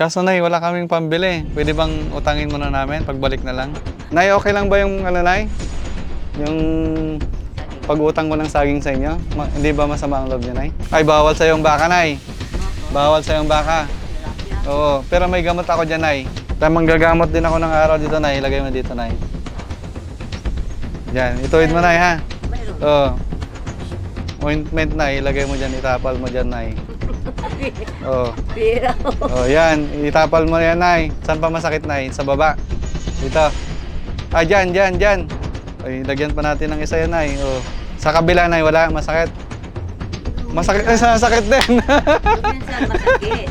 Kaso nay, wala kaming pambili. Pwede bang utangin muna namin? Pagbalik na lang. Nay, okay lang ba yung ano nay? Yung pag-utang ko ng saging sa inyo? Ma- hindi ba masama ang loob niya nay? Ay, bawal sa yung baka nay. Bawal sa yung baka. Oo, pero may gamot ako dyan nay. Tamang gagamot din ako ng araw dito nay. Ilagay mo dito nay. Yan, ituwid mo nay ha. Oo. Ointment na, ilagay mo dyan, itapal mo dyan, Nay. Oo. Pira. Oh, yan. Itapal mo yan, Nay. Saan pa masakit, Nay? Sa baba. Dito. Ah, dyan, dyan, dyan. Ay, lagyan pa natin ng isa yan, Nay. Oh. Sa kabila, Nay, wala. Masakit. Masakit. Ay, sakit din. Minsan masakit.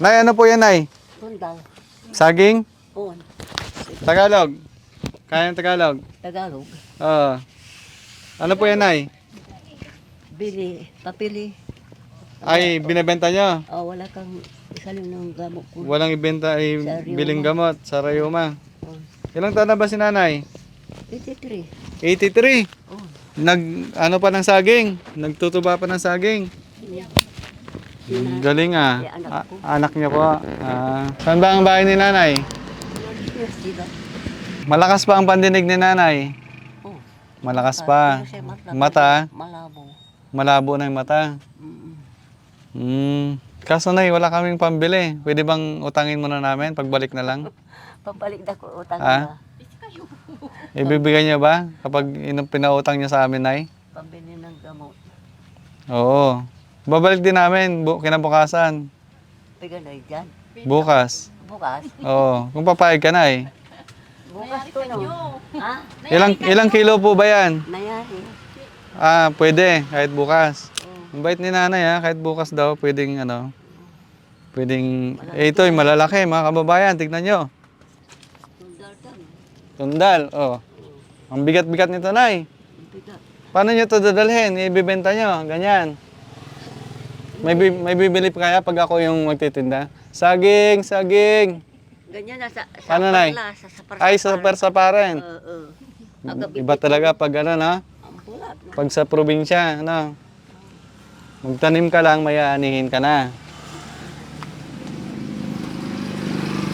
Nay, ano po yan, Nay? Tundang. Saging? On. Tagalog. Kaya ng Tagalog. Tagalog. Oo. Ano po yan, Nay? Bili. Papili. Ay, binibenta nyo. Oh, wala kang isalim ng gamot ko. Walang ibenta ay Sa biling gamot sa Rayuma. Oh. Ilang taon na ba si nanay? 83. 83. Oh. Nag ano pa ng saging? Nagtutuba pa ng saging. Galing ah. Ay, anak A- ko. anak niya po. Ah, saan ba ang bahay ni nanay? Yes, diba? Malakas pa ang pandinig ni nanay. Oh. Malakas pa. Siya mata. Malabo. malabo na yung mata. Hmm. Kaso nay, wala kaming pambili. Pwede bang utangin muna namin pagbalik na lang? Pabalik na ko utang Ah? na. Ibibigay niya ba kapag inong pinautang niya sa amin, nay? Pambili ng gamot. Oo. Babalik din namin bu- kinabukasan. Piga na dyan. Bukas. Bukas. Oo. Kung papayag ka na eh. Bukas ko no. Ha? Ilang, ilang kilo po ba yan? Nayari. Ah, pwede. Kahit bukas. Oh. Ang bait ni nanay ha. Kahit bukas daw, pwedeng ano. Pwedeng, eh ito, malalaki mga kababayan. Tignan nyo. Tundal. Oh. Ang bigat-bigat nito, nay. Paano nyo ito dadalhin? Ibibenta nyo. Ganyan. May, bi- may bibili pa kaya pag ako yung magtitinda? Saging, saging. Ganyan na sa, sa Paano, Nay? parla, sa, sa parla. Ay, sa persa pa rin. Oo. Agabi. Iba talaga pag ano Ang bulat na. pag sa probinsya, ano. Magtanim ka lang, may aanihin ka na.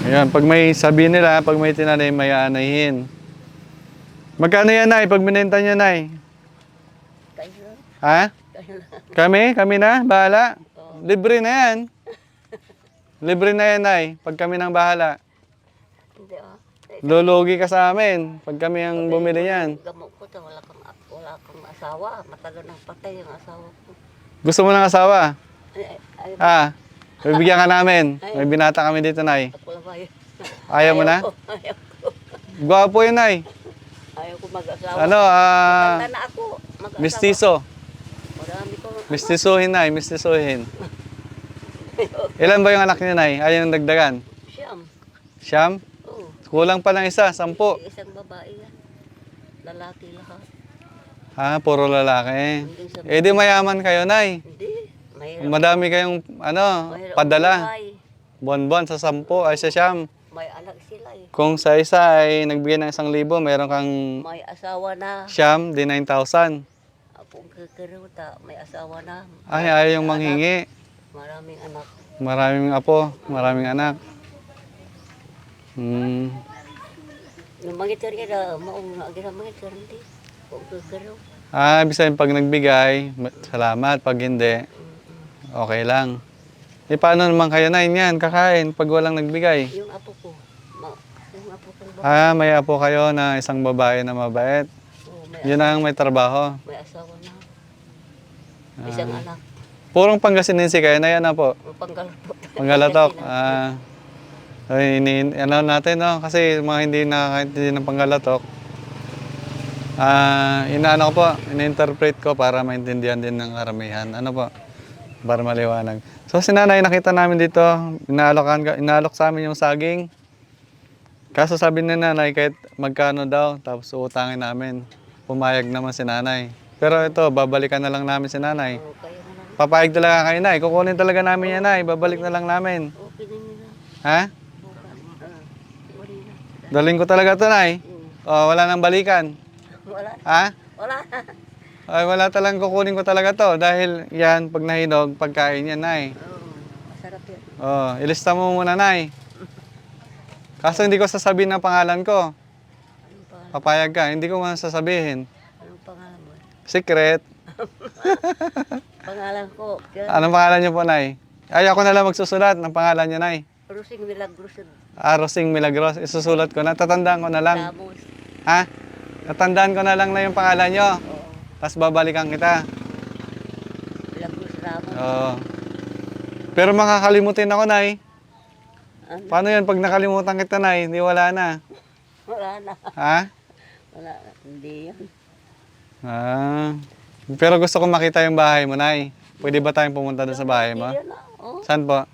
Ayan, pag may sabi nila, pag may tinanim, may aanihin. Magkano yan, Nay? Pag binenta niya, Nay? Kayo. Ha? Kayo. Kami? Kami na? Bahala? Libre na yan. Libre na yan, Nay. Pag kami nang bahala. Hindi ah. Lulugi ka sa amin. Pag kami ang bumili yan. Gamot ko to, wala kang, wala kang asawa. Matagal nang patay ang asawa ko. Gusto mo ng asawa? Ay, ay, Ah, bibigyan ka namin. May binata kami dito, Nay. ako lang bayo. Ayaw mo na? ko, Ayaw ko. Gwapo yun, Nay. Ayaw ko mag-asawa. Ano, ah, Tanda na ako. Mag-asawa. mistiso. Marami ko. Mistisuhin, Nay. Mistisuhin. Ilan ba yung anak niya, Nay? Ayaw yung dagdagan? Siyam. Siyam? Kulang pa ng isa, sampu. Isang babae yan. Lalaki lahat. Ha, puro lalaki. Eh di mayaman kayo, Nay. Hindi. Mahirap. Madami kayong, ano, mahirap padala. buhay. Buwan-buwan sa sampu, ay sa siyam. May anak sila eh. Kung sa isa ay nagbigay ng isang libo, meron kang May asawa na. siyam, di 9,000. Akong kakaruta. May asawa na. Ay, ayaw yung manghingi. Maraming anak. Maraming apo, maraming anak. Hmm. Mga ito rin, maong ito rin. Kung kakaru. Ah, sabihin pag nagbigay, ma- salamat. Pag hindi, okay lang. Eh, paano naman kayo na yan? Kakain pag walang nagbigay. Yung apo ko. Ma, yung apo ko? Ah, may apo kayo na isang babae na mabait. Oo, may, Yun ang may trabaho. may asawa na. Isang Ah. anak. Purong Pangasinense kayo na yan na po. Ang panggalpo. Panggalatok. Ah, ay, ini, ano natin, no? Kasi mga hindi nakakaintindi ng panggalatok, ah, inaano ko po, in-interpret ko para maintindihan din ng karamihan. Ano po? Para maliwanag. So, si nanay, nakita namin dito, inaalokan, ka- inaalok sa amin yung saging. Kaso sabi ni nanay, kahit magkano daw, tapos uutangin namin. Pumayag naman si nanay. Pero ito, babalikan na lang namin si nanay. Lang. Papayag talaga kayo, Nay. Kukunin talaga namin yan, Nay. Babalik na lang namin. Ha? Bukas. Ah, wala na. Daling ko talaga to, Nay. Mm. Oh, wala nang balikan. Wala. Ha? Wala. Ay, wala talagang kukunin ko talaga to. Dahil yan, pag nahinog, pagkain yan, Nay. Oo, masarap yan. Oh, ilista mo muna, Nay. Kaso hindi ko sasabihin ang pangalan ko. Papayag ka, hindi ko man sasabihin. anong pangalan mo? Secret. Pangalan ko. Anong pangalan niyo po, Nay? Ay, ako na lang magsusulat ng pangalan niyo, Nay. Rusing Milagros. Ah, Rosing Milagros. Isusulat ko na. Tatandaan ko na lang. Ramos. Ha? Tatandaan ko na lang na yung pangalan nyo. Oo, Tapos babalikan kita. Milagros Ramos. Oo. Pero makakalimutin ako, Nay. Ano? Paano yan pag nakalimutan kita, Nay? Hindi wala na. Wala na. Ha? Wala na. Hindi yan. Ah. Pero gusto ko makita yung bahay mo, Nay. Pwede ba tayong pumunta doon sa bahay mo? Hindi na. Oo, Saan po?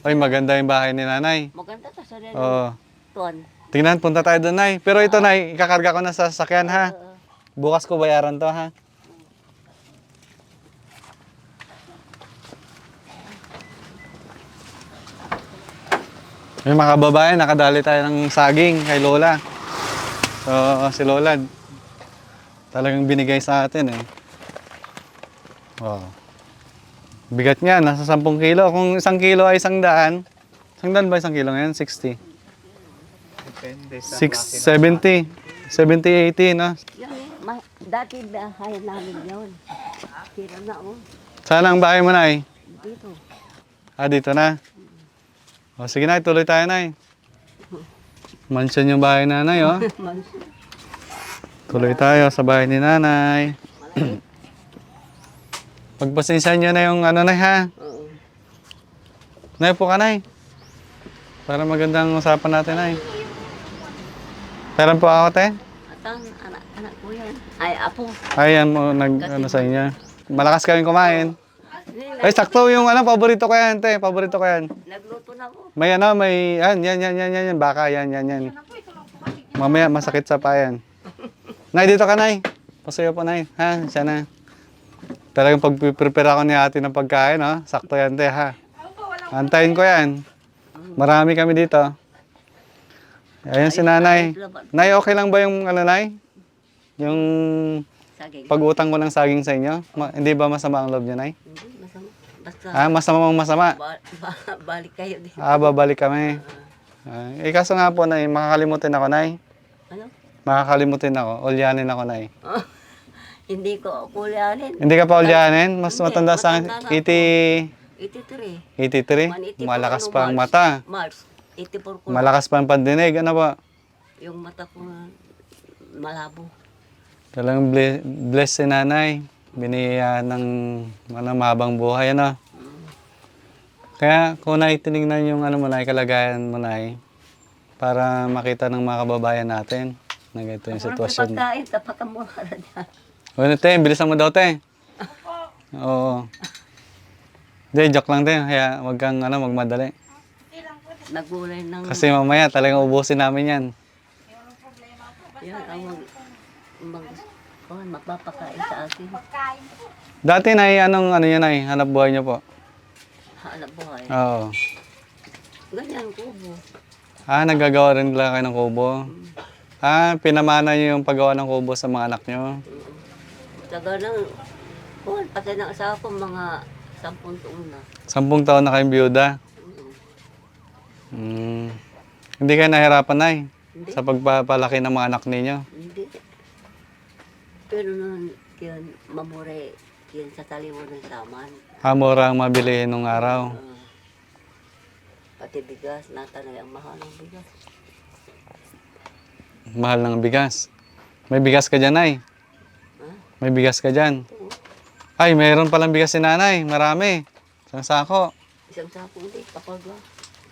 Ay, maganda yung bahay ni Nanay. Maganda ka sa rin. Oo. Tuan. Tingnan, punta tayo doon, Nay. Pero ito, Nay, ikakarga ko na sa sasakyan, ha? Oo. Bukas ko bayaran to, ha? May mga kababayan, nakadali tayo ng saging kay Lola. So, si Lola, talagang binigay sa atin eh. Wow. Bigat niya, nasa 10 kilo. Kung isang kilo ay isang daan, isang daan ba isang kilo ngayon? 60. Depende sa 6, 70. 70, 80, no? Yan. Ma- dati bahay namin yun. Tira na oh. Saan ang bahay mo, Nay? Dito. Ah, dito na. O, sige na, tuloy tayo, Nay. Mansion yung bahay nanay, oh. Tuloy tayo sa bahay ni nanay. Malaki. Pagpasensya nyo na yung ano, Nay, ha? Oo. Nay, po ka, Nay. Para magandang usapan natin, Nay. Pera po ako, te. At ang anak, anak ko yan. Ay, apo. Ayan mo, nag, ano sa inyo. Malakas kaming kumain. Ay, sakto yung ano, paborito ko yan, te. Paborito ko yan. Nagluto na ako. May ano, may, yan, yan, yan, yan, yan, yan, baka, yan, yan, yan. Mamaya, masakit sa payan. Nay, dito ka, Nay. Pasuyo po, Nay. Ha, siya na. Talagang pag-prepare ako ni ate ng pagkain, ha. Sakto yan, te, ha. Antayin ko yan. Marami kami dito. Ayan si nanay. Nay, okay lang ba yung, ano, Nay? Yung pag-utang ko ng saging sa inyo? Ma- hindi ba masama ang loob niya, Nay? Hindi, masama. Basta, Ah, masama mong masama. ba- ba- balik kayo din. Ah, babalik kami. Ah, eh, kaso nga po, Nay, makakalimutin ako, Nay. Ano? Makakalimutin ako. Ulyanin ako, Nay. Hindi ko kulyanin. Hindi ka pa ulyanin? Mas Hindi, matanda sa akin. na 80, 83. 83? 184 Malakas ano, pa ang March. mata. March. 84 ko. Malakas pa ang pandinig. Ano ba? Yung mata ko na malabo. Talagang ble- blessed si nanay. Biniya ng ano, mahabang buhay. Ano? Kaya kung nay, tinignan yung ano mo nay, kalagayan mo nay, para makita ng mga kababayan natin na ganito yung Sitwasyon. sitwasyon. Pagkain, na dyan. O, ano, te, bilisan mo daw, te. Oo. Hindi, joke lang, te. Kaya wag kang ano, magmadali. Nagulay ng... Kasi mamaya talagang ubusin namin yan. Yan ang mag... mag oh, magpapakain sa akin. Dati na anong ano yun ay hanap buhay niyo po? Hanap buhay. Oo. Ganyan, kubo. Ah, nagagawa rin lang kayo ng kubo. Ah, pinamana niyo yung paggawa ng kubo sa mga anak niyo. Taga ng... Oh, pati ng asawa ko, mga sampung taon na. Sampung taon na kayong biyuda. Mm. Hmm. Hindi kayo nahirapan nay Hindi. sa pagpapalaki ng mga anak ninyo. Hindi. Pero noon, yun, mamure, yun sa taliwan ng saman. Ah, mura ang mabili nung araw. Ah, pati bigas, natanay ang mahal ng bigas. Mahal ng bigas. May bigas ka dyan, nay. May bigas ka dyan. Ay, mayroon palang bigas si nanay. Marami. Isang sako. Isang sapo hindi, pakagwa.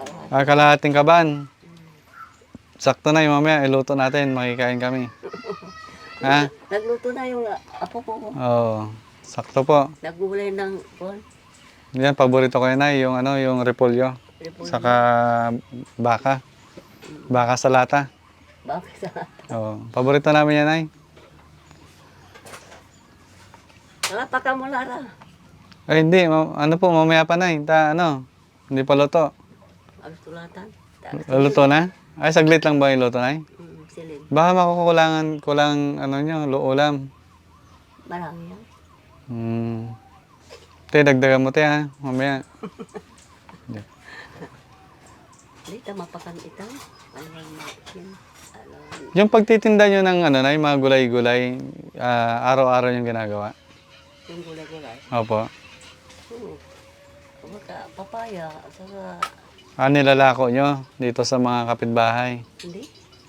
Kalahati. Ah, kalahating kaban. Sakto na yung mamaya, iluto natin, makikain kami. ha? Nagluto na yung ah, apo ko. Oo. Sakto po. Nagulay ng kon. Yan, paborito ko yun ay, yung ano, yung repolyo. Repolyo. Saka baka. Baka sa lata. Bakit sa... Oo. Paborito namin yan ay. Wala pa ka mo, Lara. Ay, hindi. Ano po, mamaya pa na Ta, ano, hindi pa luto. Ang sulatan. Luto na? Ay, saglit lang ba yung luto na Mm, silid. Baka makukulangan, kulang, ano nyo, lo- ulam. Marami yan. Hmm. Te, dagdagan mo te ha. Mamaya. Dito, mapakan ito. Ano ba yan? Ano, Yung pagtitinda nyo ng ano na, yung mga gulay-gulay, ah, araw-araw yung ginagawa. Yung gulay-gulay. Opo. Oo. Kumaka, papaya, saka, Ah, nilalako nyo dito sa mga kapitbahay. hindi.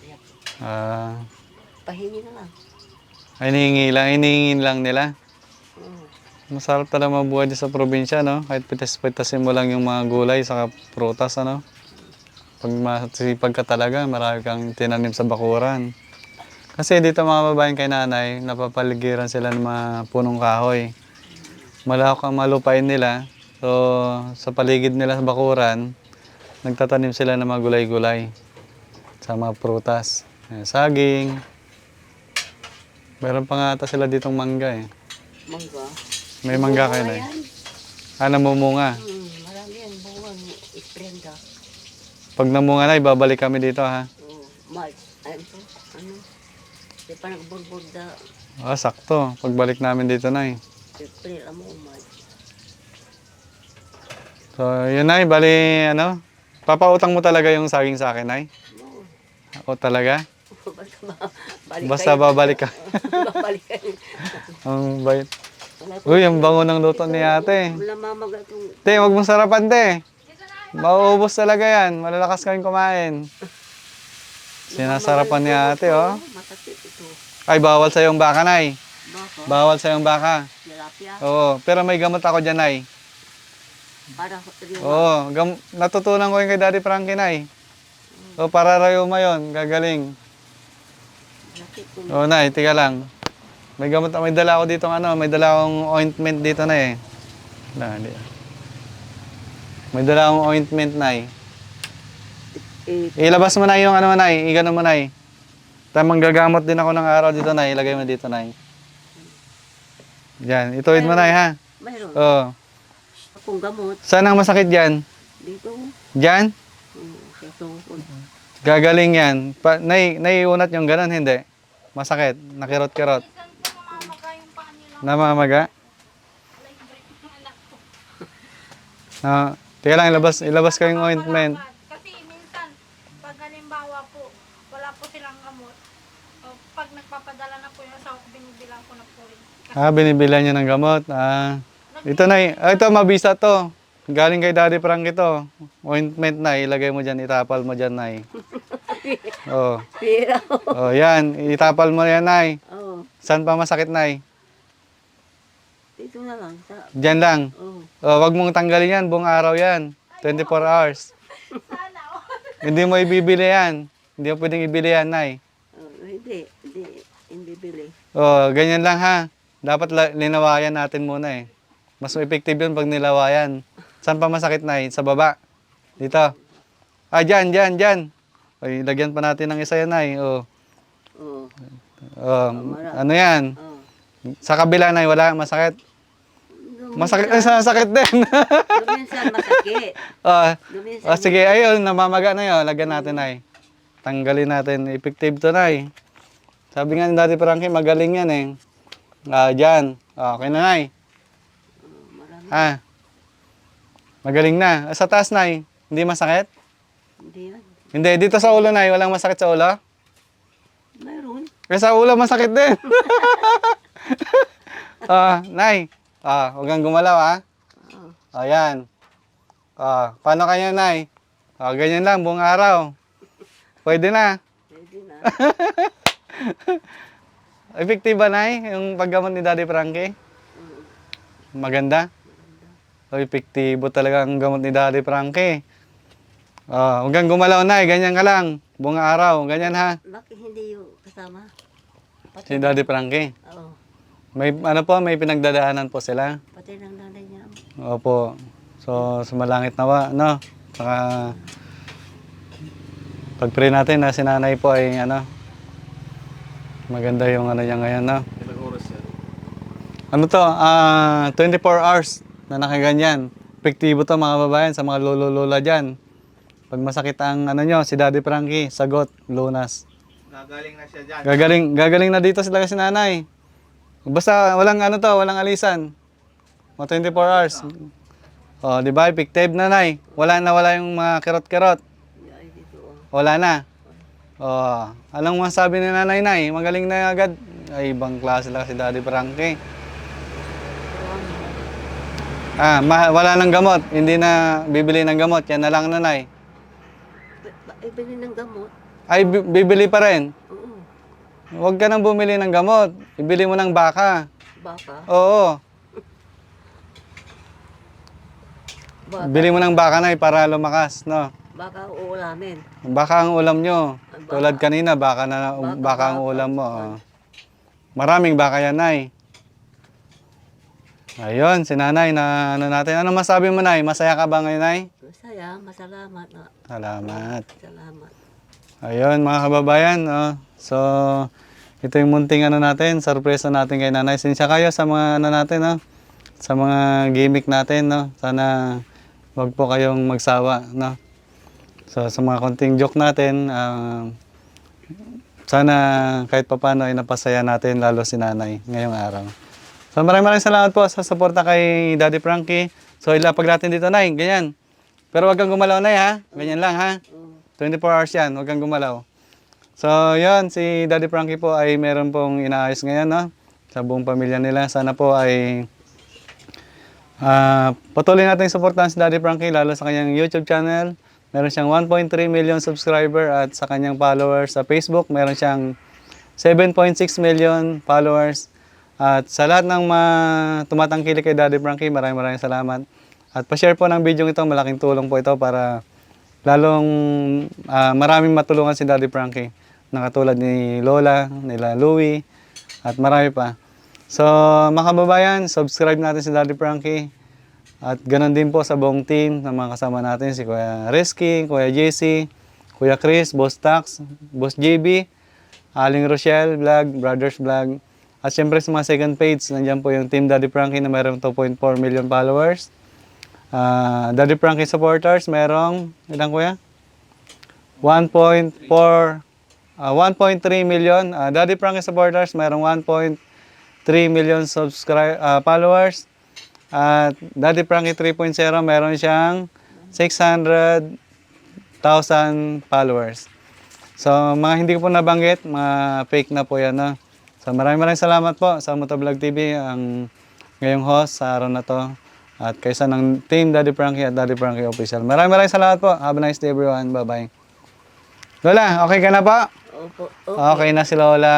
Yan. Ah, Pahingi na lang. ay, hinihingi lang, hinihingi lang nila. Oo. Masarap talaga mabuhay dito sa probinsya, no? Kahit pitas-pitasin mo lang yung mga gulay sa prutas, ano? Pag masipag ka talaga, marami kang tinanim sa bakuran. Kasi dito mga babaeng kay nanay, napapaligiran sila ng mga punong kahoy. Malawak ang malupain nila. So, sa paligid nila sa bakuran, nagtatanim sila ng mga gulay-gulay sa mga prutas. Saging. Meron pa nga ata sila ditong mangga eh. Mangga. May mangga kayo na eh. Ah, namumunga. Hmm, marami yan. Bunga ni Isprenda. Pag namunga na, ibabalik kami dito ha. Oo. March. Di pa nagburbog na Ah, sakto. Pagbalik namin dito na April. Amo, March. So, yun na bali ano. Papautang mo talaga yung saging sa akin, Nay? Oo. Ako talaga? Basta ba- balik Basta kayo. babalik ka. babalik kayo. Ang bait. Wala po. Uy, ang bango ng luto ni ate. Wala mamaga itong Te, wag mong sarapan, te. Mauubos talaga yan. Malalakas kayong kumain. Sinasarapan ni ate, oh. Masakit ito. Ay, bawal sa yung baka, Nay. Baka. Bawal sa yung baka. Tilapia. Oo, pero may gamot ako dyan, Nay. Para riwa. Oo, gam- natutunan ko yung kay Daddy Frankie, Nay. O, para rayo yun. Gagaling. Masakit kung Oo, Nay, tiga lang. May gamot, may dala ako dito ano, may dala akong ointment dito na eh. Na, di. May dala akong ointment, Nay. Eh, Ilabas mo na yung ano, Nay. Igano mo, Nay. Tamang gagamot din ako ng araw dito, Nay. Ilagay mo dito, Nay. Yan, ituwid mo, Nay, ha? mayroon. Oo. Akong gamot. Saan ang masakit dyan? Dito. Dyan? Hmm, tuhod. Gagaling yan. Pa, nai, naiunat yung ganun, hindi. Masakit. Nakirot-kirot. Namamaga? Na, teka lang, ilabas, ilabas ko yung ointment. Kasi minsan, pag halimbawa po, wala po silang gamot, o pag nagpapadala na po yung asawa ko, binibilang ko na po rin. Ah, binibilan niyo ng gamot. Ah, ito na, ah, ito, mabisa to. Galing kay Daddy Frank ito. Ointment na, ilagay mo dyan, itapal mo dyan, Nay. Oh, Pira. oh, yan, itapal mo yan, Nay. Oo. Saan pa masakit, Nay? Dito na lang. Sa, Diyan lang. oh. Oh, wag mong tanggalin yan, buong araw yan. 24 hours. Hindi mo ibibili yan. Hindi mo pwedeng ibili yan, Nay. Oh, hindi. Hindi. Hindi bili. Oh, ganyan lang ha. Dapat linawayan natin muna eh. Mas effective yun pag nilawayan. Saan pa masakit, Nay? Sa baba. Dito. Ah, dyan, dyan, dyan. Ay, lagyan pa natin ng isa yan, Nay. Oh. Oh, ano yan? Oh. Sa kabila, Nay, wala. Masakit. Masakit, ay, sakit din. Duminsan masakit. ah, Duminsan. Ah, sige, ayun, namamaga na yun. Lagyan natin, ay. Tanggalin natin. Effective to, nay. Sabi nga ni Daddy Frankie, magaling yan, eh. Ah, dyan. Ah, okay na, nay. Marami. Ah. Magaling na. Sa taas, nay. Hindi masakit? Hindi yan. Hindi, dito sa ulo, nay. Walang masakit sa ulo? Mayroon. Eh, sa ulo, masakit din. ah, nay. Ah, huwag kang gumalaw, ah. Oo. Ayan. Ah, paano kanya, nay? Ah, ganyan lang, buong araw. Pwede na. Pwede na. Effective ba, Nay, yung paggamot ni Daddy Frankie? Oo. Maganda? O, epektibo talaga ang gamot ni Daddy Frankie. Ah, huwag kang gumalaw, Nay. Ganyan ka lang. Buong araw. Ganyan, ha? Bakit hindi yung kasama? Si Daddy Frankie. Oo. May, ano po, may pinagdadaanan po sila. Pati ng nanay niya. Opo. So, sumalangit nawa, no? Saka, pag-pray natin na si nanay po ay, ano, maganda yung ano niya ngayon, no? Ilang oras yan? Ano to? Ah, 24 hours na nakaganyan. Epektibo to mga babayan sa mga lolo-lola dyan. Pag masakit ang ano nyo, si Daddy Frankie, sagot, lunas. Nagaling na siya dyan. Gagaling, gagaling na dito sila si nanay. Basta walang ano to, walang alisan. Mga 24 hours. Oh, di ba? Effective na, Nay. Wala na wala yung mga kirot-kirot. Wala na. Oh, anong masabi ni Nanay Nay? Magaling na agad. Ay, ibang klase lang si Daddy Frankie. Ah, ma- wala nang gamot. Hindi na bibili ng gamot. Yan na lang, Nanay. Ay, bili ng gamot. Ay, bi- bibili pa rin. Oo. Huwag ka nang bumili ng gamot. Ibili mo ng baka. Baka. Oo. Baka. Bili mo ng baka na para lumakas, no? Baka uulamin. Baka ang ulam nyo. Ang baka. Tulad kanina, baka na Baka, baka, ang ulam mo. oh. Maraming baka yan, Nay. Ayun, si Nanay na ano natin. Ano masabi mo, Nay? Masaya ka ba ngayon, Nay? Masaya, masalamat na. Salamat. Salamat. Ayun, mga kababayan. Oh. So, ito yung munting ano natin, sorpresa natin kay Nanay. Sinsya kayo sa mga ano natin, no? Sa mga gimmick natin, no? Sana wag po kayong magsawa, no? So, sa mga konting joke natin, ah, sana kahit papano ay napasaya natin lalo si Nanay ngayong araw. So, maraming maraming salamat po sa suporta kay Daddy Frankie. So, ilapag natin dito, Nay. Ganyan. Pero wag kang gumalaw, Nay, ha? Ganyan lang, ha? Oo. 24 hours yan, huwag kang gumalaw. So, yun, si Daddy Frankie po ay meron pong inaayos ngayon, no? Sa buong pamilya nila. Sana po ay ah patuloy natin suportahan si Daddy Frankie, lalo sa kanyang YouTube channel. Meron siyang 1.3 million subscriber at sa kanyang followers sa Facebook, meron siyang 7.6 million followers. At sa lahat ng mga tumatangkilik kay Daddy Frankie, maraming maraming salamat. At pa-share po ng video ito, malaking tulong po ito para lalong ah, maraming matulungan si Daddy Frankie na katulad ni Lola, nila Louie, at marami pa. So, mga kababayan, subscribe natin si Daddy Frankie. At ganun din po sa buong team ng mga kasama natin, si Kuya Risky, Kuya JC, Kuya Chris, Boss Tax, Boss JB, Aling Rochelle Vlog, Brothers Vlog. At syempre sa mga second page, nandiyan po yung Team Daddy Frankie na mayroong 2.4 million followers. Ah, Daddy Frankie supporters, merong, ilang kuya? 1.4, ah, 1.3 million. Ah, Daddy Frankie supporters, merong 1.3 million subscribe ah, followers. At Daddy Frankie 3.0, meron siyang 600,000 followers. So, mga hindi ko po nabanggit, mga fake na po yan. No? So, maraming maraming salamat po sa Motovlog TV, ang ngayong host sa araw na to. At kaysa ng Team Daddy Frankie at Daddy Frankie Official. Maraming maraming salamat po. Have a nice day everyone. Bye-bye. Lola, okay ka na po? Opo. Opo. Okay na si Lola.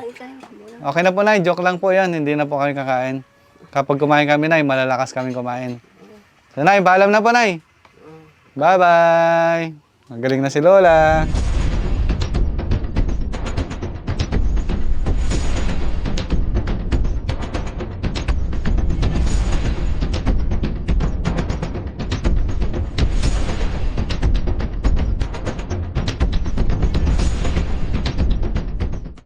Kayo. Okay na po, Nay. Joke lang po yan. Hindi na po kami kakain. Kapag kumain kami, Nay, malalakas kami kumain. So, Nay, paalam na po, Nay. Bye-bye. Magaling na si Lola.